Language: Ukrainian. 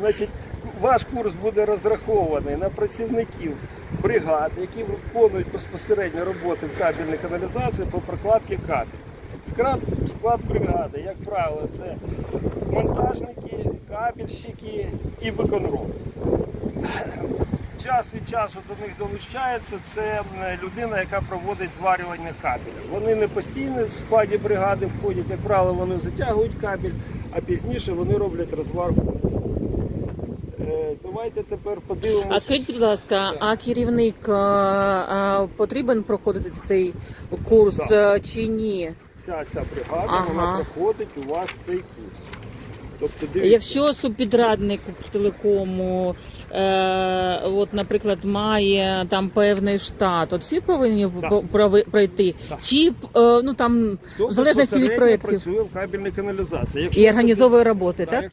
Значить, ваш курс буде розрахований на працівників бригад, які виконують безпосередньо роботи в кабельній каналізації по прокладці кабель. Склад, бригади, як правило, це монтажники, кабельщики і виконроб. Час від часу до них долучається це людина, яка проводить зварювання кабеля. Вони не постійно в складі бригади входять, як правило, вони затягують кабель, а пізніше вони роблять розварку. Е, Давайте тепер подивимося. А скажіть, будь ласка, а керівник а, а, потрібен проходити цей курс Да. чи ні? Вся ця бригада Ага. вона проходить у вас цей курс. Тобто, дивіться, Якщо субпідрядник телекому, е, от, наприклад, має там певний штат, от всі повинні Так. пройти, Так. чи е, ну там в залежності від проєктів працює в кабельній каналізації. Якщо і організовує роботи, Да, так? як-